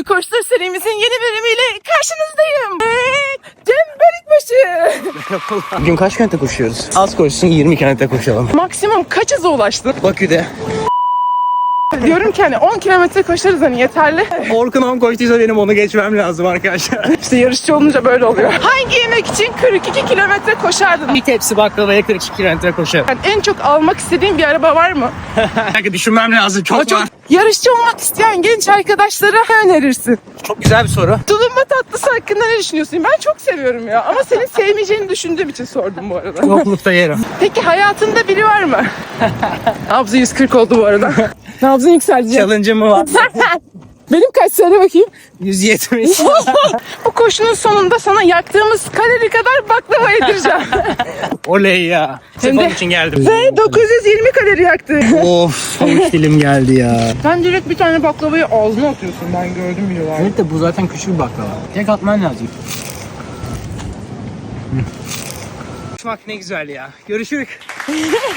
You Koştur serimizin yeni bölümüyle karşınızdayım. Cem Börükbaşı. Bugün kaç kilometre koşuyoruz? Az koşsun 20 kilometre koşalım. Maksimum kaç hıza ulaştın? Bakü'de. Diyorum ki hani 10 kilometre koşarız hani yeterli. Orkun 10 koştuysa benim onu geçmem lazım arkadaşlar. İşte yarışçı olunca böyle oluyor. Hangi yemek için 42 kilometre koşardın? Bir tepsi baklavaya 42 kilometre koşarım. Yani en çok almak istediğin bir araba var mı? Kanka düşünmem lazım çok, Çok var. yarışçı olmak isteyen genç arkadaşlara ne önerirsin? Çok güzel bir soru. Tulumba tatlısı hakkında ne düşünüyorsun? Ben çok seviyorum ya. Ama senin sevmeyeceğini düşündüğüm için sordum bu arada. Yoklukta yerim. Peki hayatında biri var mı? Nabzı 140 oldu bu arada. Nabzın yükseldi. Challenge'ım mı var? Benim kaç söyle bakayım. 170. Bu koşunun sonunda sana yaktığımız kalori kadar baklava yedireceğim. Oley ya. Hem de- için geldim. Ve 920 kalori yaktı. of avuç dilim geldi ya. Sen direkt bir tane baklavayı ağzına atıyorsun. Ben gördüm videolarda. Evet de bu zaten küçük bir baklava. Tek atman lazım. Konuşmak ne güzel ya. Görüşürük.